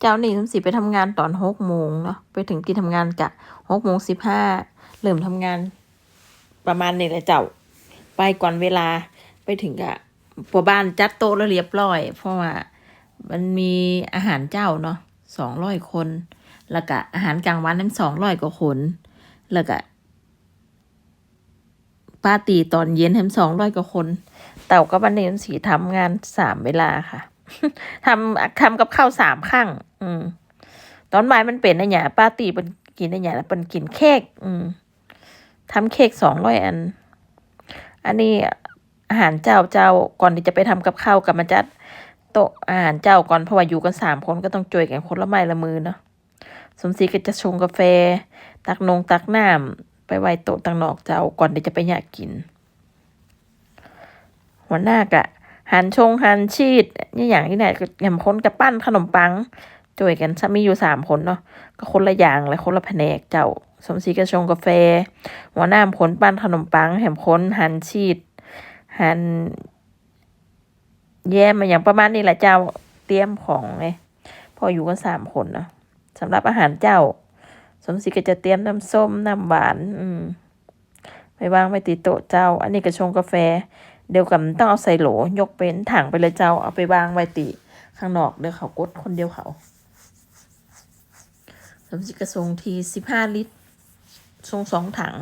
เจ้าหนี่สมศรีไปทำงานตอนหกโมงเนาะไปถึงที่ทำงานกะหกโมงสิบห้าเริ่มทำงาน ประมาณนี้แหละเจ้า ไปก่อนเวลาไปถึงกะปัวบ้านจัดโต๊ะแล้วเรียบร้อย เพราะว่ามันมีอาหารเจ้าเนาะสองร้อยคน แล้วก็อาหารกลางวันนั้นสองร้อยกว่าคน แล้วก็ปาร์ตี้ตอนเย็นแถมสองร้อยกว่าคน เต่าก็บันเนมสีทำงานสามเวลาค่ะ ทำทำกับข้าวสามครั้งอืม ตอนบ่ายมันเป็นนะเนี่ยป้าตีเป็นกินนะเนี่ยแล้วเป็นกินเค้กอืมทำเค้กสองร้อยอัน อันนี้อาหารเจ้าเจ้าก่อนที่จะไปทำกับข้าวกับมาจัดโต๊ะอาหารเจ้าก่อนเพราะว่าอยู่กันสามคนก็ต้องช่วยกันคนละไม้ละมือเนาะสมศรีก็จะชงกาแฟ ตักนงตักน้ำไปไว้โต๊ะตังนอกเจ้าก่อนที่จะไปอยากกิน หัวหน้ากะ หันชงหันชีดนี่อย่างที่ไหนก็แหมคนกับปั้นขนมปังช่วยกันมีอยู่สามคนเนาะก็คนละอย่างและคนละแผนกเจ้า สมศรีก็ชงกาแฟหัวหน้าคนปั้นขนมปัง แหมคนหันชีดหันแย่มาอย่างประมาณนี้แหละเจ้าเตรียมของไงพออยู่กันสามคนเนาะสำหรับอาหารเจ้า สมศรีก็จะเตรียมน้ำส้มน้ำหวาน อืมไปวางไว้ตีโต๊ะเจ้า อันนี้ก็ชงกาแฟ เดียวกับต้องเอาใส่โหลยกเป็นถังไปเลยเจ้าเอาไปวางไว้ตีข้างนอกเดี๋ยวเขากดคนเดียวเขาสมศรีกระทรงทีสิบห้าลิตรทรงสองถัง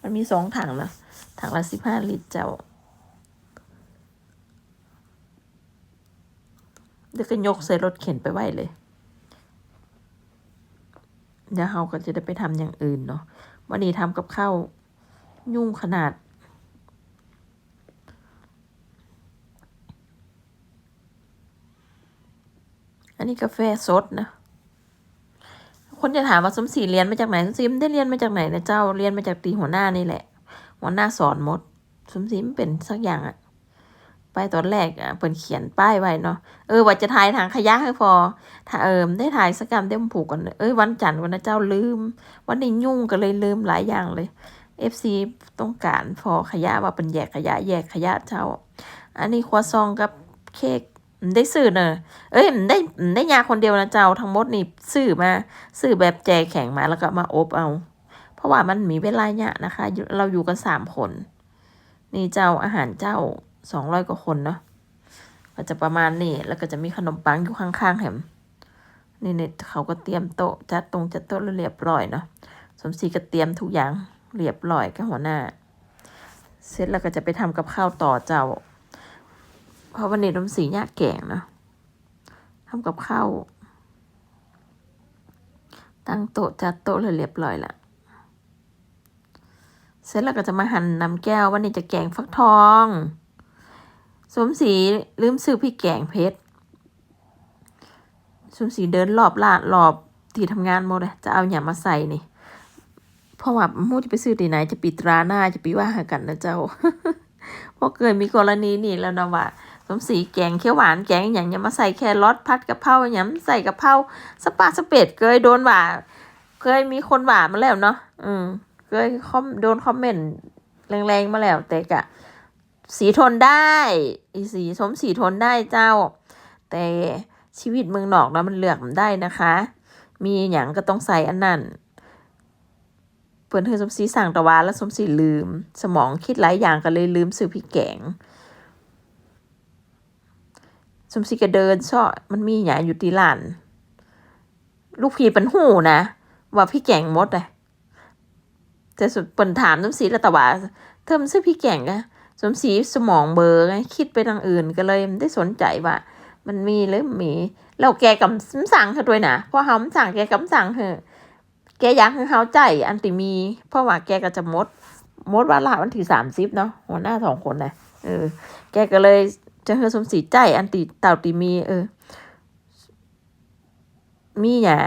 มันมีสองถังนะถังละสิบห้าลิตรเจ้าเดี๋ยวก็ยกใส่รถเข็นไปไว้เลย เดี๋ยวเราก็จะได้ไปทำอย่างอื่นเนาะวันนี้ทำกับข้าวยุ่งขนาด นนี้กาแฟสดนะ คนจะถามว่าสมศรีเรียนมาจากไหนสมศรีไม่ได้เรียนมาจากไหนนะเจ้าเรียนมาจากตีหัวหน้านี่แหละ หัวหน้าสอนหมด สมศรีไม่เป็นสักอย่างอะไปตอนแรกอะเปิ่นเขียนป้ายไว้เนาะเออว่าจะถ่ายทางขยะให้พอถ้าเอิมได้ถ่ายสักกรรมได้มผูกก่อนเอ้ยวันจันทร์วันนะเจ้าลืม วันนี้ยุ่งก็เลยลืมหลายอย่างเลย FC ต้องการพอขยะว่าเป็นแยกขยะแยกขยะเจ้า อันนี้ครัวซองกับเค้ก ได้ซื้อเนอะเอ้ยได้ได้ยาคนเดียวนะเจ้าทั้งหมดนี่ซื้อมาซื้อแบบแจแข็งมาแล้วก็มาอบเอา เพราะว่ามันมีเวลาเนี่ยนะคะ เราอยู่กันสามคน นี่เจ้าอาหารเจ้าสองร้อยกว่าคนเนาะก็จะประมาณนี้แล้วก็จะมีขนมปังอยู่ข้างๆแหมนี่เนี่ยเขาก็เตรียมโต๊ะจัดตรงจัดโต๊ะเรียบร้อยเนาะสมศรีก็เตรียมทุกอย่างเรียบร้อยกับหัวหน้า เสร็จแล้วก็จะไปทำกับข้าวต่อเจ้า พราะวันนี้สมศรียากแกงเนาะทำกับข้าวตั้งโต๊ะจัดโต๊ะเลยเรียบร้อยละเสร็จแล้วก็จะมาหั่นน้ำแก้ววันนี้จะแกงฟักทอง สมศรีลืมซื้อพริกแกงเพชรสมศรีเดินรอบลาดรอบที่ทำงานหมดเลยจะเอาอย่างมาใส่นี่เพราะว่ามูจะไปซื้อที่ไหนจะปีตราหน้าจะปีว่าหากันนะเจ้าเพราะเกิดมีกรณีนี่แล้วนะว่า สมศรีแกงเขียวหวานแกงอย่างอย่ามาใส่แครอทพัดกะเพราอย่างใส่กะเพราสปาสเปดเคยโดนว่าเคยมีคนว่ามาแล้วเนาะอืมเคยคอมโดนคอมเมนต์แรงๆมาแล้วแต่กะ สีทนได้อีสีสมสีทนได้เจ้า แต่ชีวิตเมืองนอกนะมันเลือกมันได้นะคะ มีอย่างก็ต้องใส่อันนั้นเปิ่นเธอสมศรีสั่งตะวาแล้วสมศรีลืม สมองคิดหลายอย่างก็เลยลืมซื้อพริกแกง สมศรีก็เดินซ่อมันมีอย่างอยู่ที่ร้าน ลูกพี่เป็นหูนะ ว่าพี่แก่งมดเลยแต่สุดเปิ่นถามสมศรีแล้วแต่ว่าเธอมซื้อพี่แก่งอะสมศรีสมองเบลอร์ไงคิดไปทางอื่นก็เลยไม่ได้สนใจว่ามันมีหรือไม่มีแล้วแกกำสั่งเธอด้วยนะเพราะเขาสั่งแกกำสั่งเธอแกอยากให้เขาใจอันติมี เพราะว่าแกก็จะมดมดว่าลาวันที่สามสิบเนาะหัวหน้าสองคนนะเออ แกก็เลย จะให้สมศรีใจอันติเต่าติมี เออ มีหยา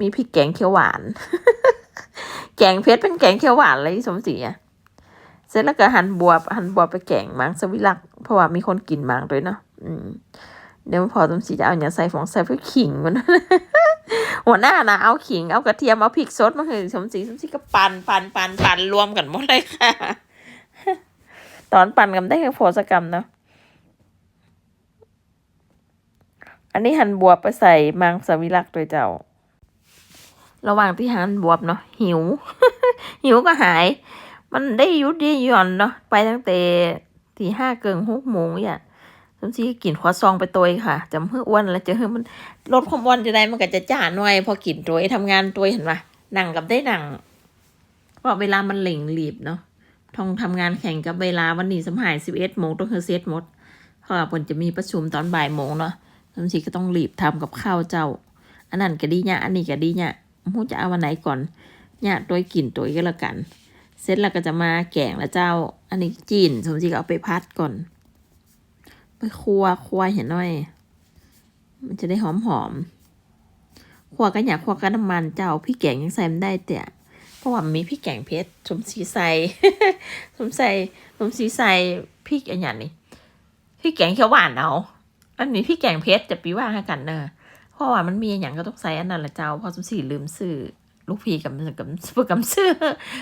มีพริกแกงเขียวหวาน แกงเพชรเป็นแกงเขียวหวานเลยสมศรีอะ เสร็จแล้วก็หั่นบวบหั่นบวบไปแกงมังสวิรักเพราะว่ามีคนกินมังด้วยเนาะอืเดี๋ยวพอสมศรีจะเอาอย่างใส่ฝงใส่พื่อขิงมันหัวหน้านะเอาขิงเอากระเทียมเอาพริกสดมาให้สมศรีสมศรีก็ปั่นปั่นปั่นปั่นรวมกันหมดเลยค่ะ อนปั่นกันได้แค่โฟสกรรมเนาะอันนี้หั่นบวบไปใส่มังสวิรักโดวยเจ้า ระหว่างที่หั่นบวบเนาะหิว หิวก็หาย มันได้ยุดได้ย่อนเนาะไปตั้งแต่ที่ห้าเกิงหกโมงเนี่ยสมศรีกินขวาซองไปตัวเองค่ะจำเพื่ออ้วนแล้วจะเฮ้มันลดความอ้วนจะได้มันก็จะจ้าหน่อย พอกินตัวเองทำงานตัวเห็นปะหนังกับได้หนังเพราะเวลามันเหล่งรีบเนาะ ทองทำงานแข่งกับเวลาวันนี้สมหายสิบเอ็ดโมงต้องเฮอเซตหมด เพราะว่าผลจะมีประชุมตอนบ่ายโมงเนาะสมศรีก็ต้องรีบทำกับข้าวเจ้า อันนั้นก็ดีเนี่ยอันนี้ก็ดีเนี่ยมูจะเอาวันไหนก่อนเนี่ยตัวกินตัวก็แล้วกัน เสร็จแล้วก็จะมาแกงแล้วเจ้า อันนี้จีนสมศรีก็เอาไปพัดก่อน ไปคั่วคั่วเห็นหน่อย มันจะได้หอมหอมคั่วกันอยากคั่วกันน้ำมันเจ้าพี่แกงยังใส่ไม่ได้แต่ ราะว่ามีพี่แกงเพชรสมศรีใส่สมใส่สมศรีใส่พริกอันอย่างนี้พี่แกงเขียวหวานเอา อันนี้พี่แกงเพชรจะปีว่าให้กันเนอะเพราะว่ามันมีอย่างก็ต้องใส่อันนั้นละเจ้าพอสมศรีลืมซื้อลูกพีกับกับกับกับซื้อ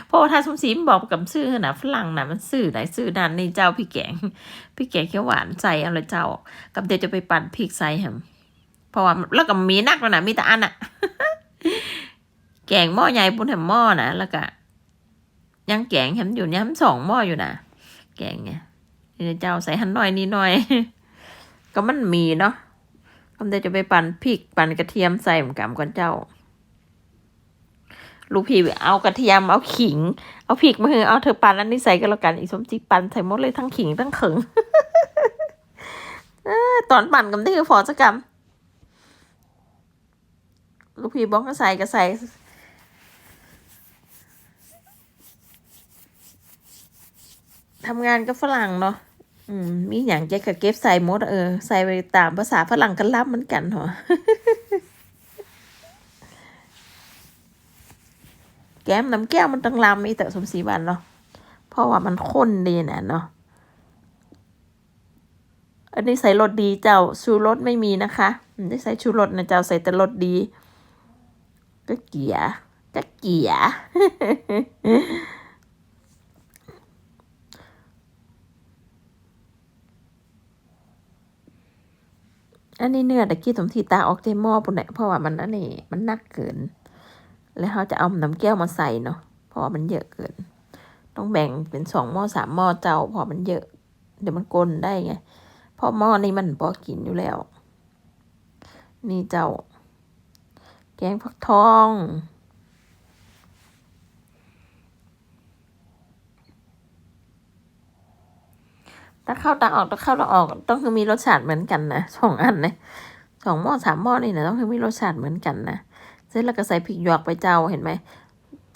เพราะว่าถ้าสมศรีบอกกับซื้อนะฝรั่งนะมันซื้อไหนซื้อนั่นนี่เจ้าพี่แกง พี่แกงเขียวหวานใส่อาละเจ้า กับเดี๋ยวจะไปปั่นพริกใส่แฮมเพราะว่าแล้วก็มีนักแล้วนะมีแต่อันอะ แกงหม้อใหญ่ปุ่นแฮมหม้อนะแล้วก็ยังแกงแฮมอยู่เนี่ยแฮมสองหม้ออยู่นะแกงไงนี่นเจ้าใส่หันหน่อยนี่หน่อย ก็มันมีเนาะก็เดี๋ยวจะไปปั่นพริกปั่นกระเทียมใส่หมกับก่อนเจ้า ลูกพี่เอากระเทียมเอาขิง เอาพริกมาเถอเอาเธอปั่นอันนี้ใส่ก็แล้วกันอีสมจิปั่นใส่หมดเลยทั้งขิงทั้งเขิงตอนปั่นกับนี่คือฟอสกรรมลูกพี่บอกก็ใส่ก็ใส่ ทำงานกับฝรั่งเนาะอืมมีอย่างแกก็เก็บใส่มดเออ ใส่ไปตามภาษาฝรั่งกันรับเหมือนกันเหรอแก้มน้ำแก้วมันต้องลำมีแต่สมศรีวันเนาะเพราะว่ามันข้นดีนะเนาะอันนี้ใส่รสดีเจ้าชูรสไม่มีนะคะไม่ได้ใส่ชูรสนะเจ้าใส่แต่รสดีก็เกียก็เกีย อันนี้เนื้อตะกี้สมทีตาออกเจหม้อปุ่นแหละเพราะว่ามันอันนี้มันนักเกิน แล้วเขาจะเอาน้ำแก้วมาใส่เนาะเพราะว่ามันเยอะเกิน ต้องแบ่งเป็นสองหม้อสามหม้อเจ้าเพอมันเยอะ เดี๋ยวมันกลนได้ไงเพราะหม้อนี้มันพอกินอยู่แล้ว นี่เจ้า แกงฟักทอง ถ้าเข้าตาออกถ้าเข้าตาออก ต้องคือมีรสชาติเหมือนกันนะสองอันนะสองหม้อสามหม้อนี่นะต้องคือมีรสชาติเหมือนกันนะเสร็จแล้วก็ใส่พริกหยวกไปเจ้าเห็นไหม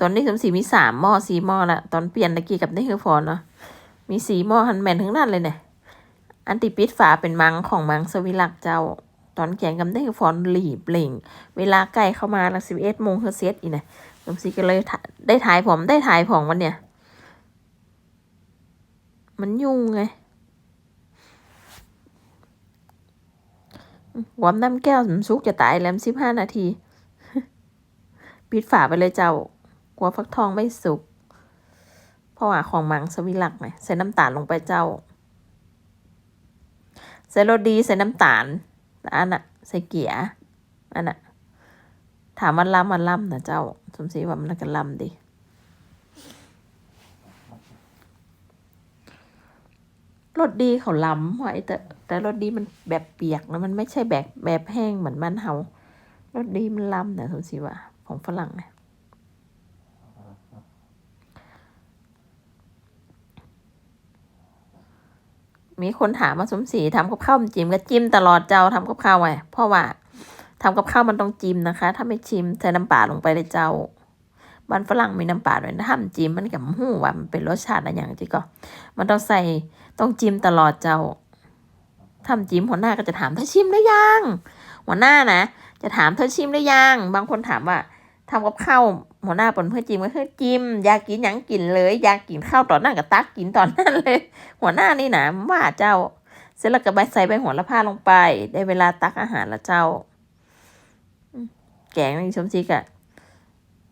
ตอนนี้สมศรีมีสามหม้อสี่หม้อละตอนเปลี่ยนตะกี้กับนี่คือฟอนเนาะมีสี่หม้อหันแมนทั้งนั้นเลยเนี่ยอันติปิดฝาเป็นมังของมังสวิรักเจ้า ตอนแกงกับได้คือฟอนหลีบเล่ง เวลาใกล้เข้ามาละสิบเอ็ดโมงเฮอเซตอีกนะสมศรีก็เลยได้ถ่ายผมได้ถ่ายผมวันเนี่ยมันยุ่งไง หวามน้ำแก้วสมซุกจะตายแล้วสิบห้านาที ปิดฝาไปเลยเจ้ากลัวฟักทองไม่สุก เพราะว่าของมังสวิรักไงใส่น้ำตาลลงไปเจ้า ใส่โรสดีใส่น้ำตาลอันน่ะ ใส่เกียอันน่ะ ถามมันล้ำมันล้ำนะเจ้า สมศรีว่ามันน่าจะล้ำดิ รสดีเขาล้ำไว้แต่แต่รสดีมันแบบเปียกนะมันไม่ใช่แบบแบบแห้งเหมือนมันเฮารสดีมันล้ำนะสมศรีว่าของฝรั่งนะมีคนถามมาสมศรีทำกับข้าวมันจิ้มก็จิ้มตลอดเจ้าทำกับข้าวไว้เพราะว่าทำกับข้าวมันต้องจิ้มนะคะ ถ้าไม่ชิมใส่น้ำปลาลงไปเลยเจ้า บ้านฝรั่งมีน้ำปลาด้วยนะถ้ามันจิ้มมันกับหู้ว่ามันเป็นรสชาติอะไรอย่างจีก็ มันต้องใส่ต้องจิ้มตลอดเจ้าทำจิ้มหัวหน้าก็จะถามเธอชิมหรือยัง หัวหน้านะจะถามเธอชิมหรือยัง บางคนถามว่าทำกับข้าวหัวหน้าปนเพื่อจิ้มก็คือจิ้มอยากกินยังกินเลย อยากกินข้าวตอนนั้นก็ตักกินตอนนั้นเลย หัวหน้านี่นะว่าเจ้า เสร็จแล้วก็ใบใส่ใบหัวละผ้าลงไป ได้เวลาตักอาหารละเจ้า แกงนี่ชมชิกอะ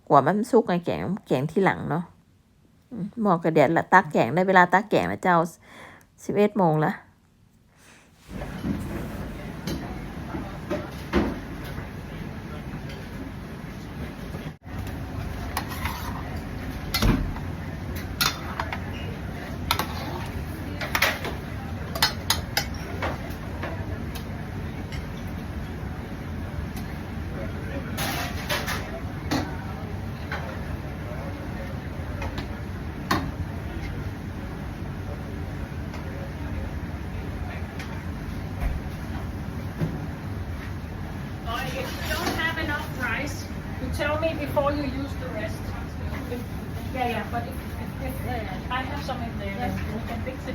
กว่ามันสุกไงแกงแกงที่หลังเนาะอืมหมอกระเดียดละตักแกงได้เวลาตักแกงละเจ้าสิบเอ็ดโมงละ If you don't have enough rice, you tell me before you use the rest. If, yeah, yeah, but if, if, if uh, I have some in there, then we can fix it.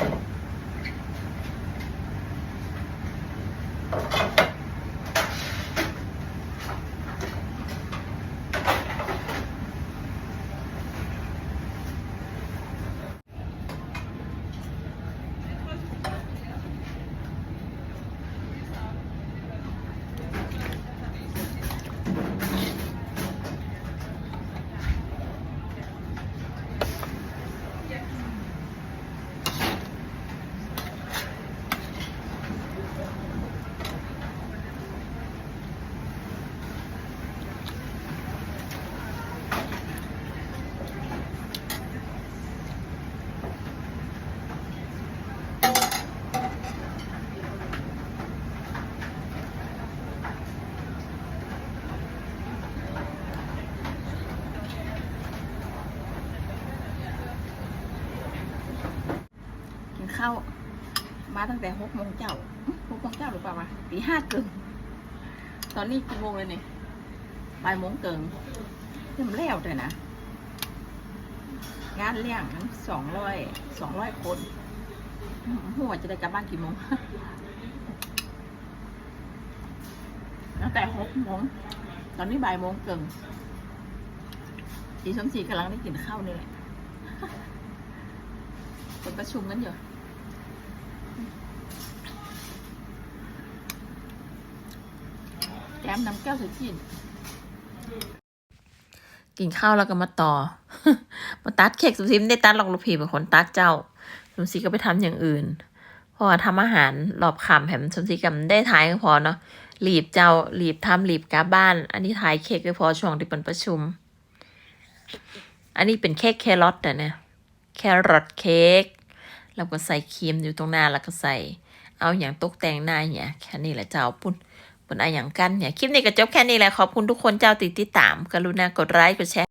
Okay. ข้า มาตั้งแต่หกโมงเจ้าหกโมงเจ้าหรือเปล่าวะตีห้าเกินตอนนี้กี่โมงเลยเนี่ยบ่ายโมงเกินยังไม่แล้วเลยนะ งานเลี้ยงสองร้อยสองร้อยคนหัวจะได้กลับบ้านกี่โมงตั้งแต่หกโมงตอนนี้บ่ายโมงเกินอีสมศรีกำลังได้กินข้าวนี่แหละคนประชุมกันอยู่ แก้มน้ำแก้วใส่จีนกินข้าวแล้วก็มาต่อ มาตัดเค้กสุซิมได้ตัดหรอกลูกพีเป็นคนตัดเจ้าสมศรีก็ไปทำอย่างอื่นพราะว่าทำอาหารรอบคำแถมสมศรีก็ได้ถ่ายก็พอเนาะรีบเจ้ารีบทำรีบกลับบ้าน อันนี้ถ่ายเค้กก็พอช่วงที่เป็นประชุม อันนี้เป็นเค้กแครอทแต่เนี่ยแครอทเค้กแล้วก็ใส่ครีมอยู่ตรงหน้าแล้วก็ใส่ เอาอย่างตกแต่งหน้าเนี่ยแค่นี้แหละเจ้าปุ่น บนอะไรอย่างกันเนี่ย คลิปนี้ก็จบแค่นี้แหละ ขอบคุณทุกคนเจ้าติดติดตาม กรุณากดไลค์ กดแชร์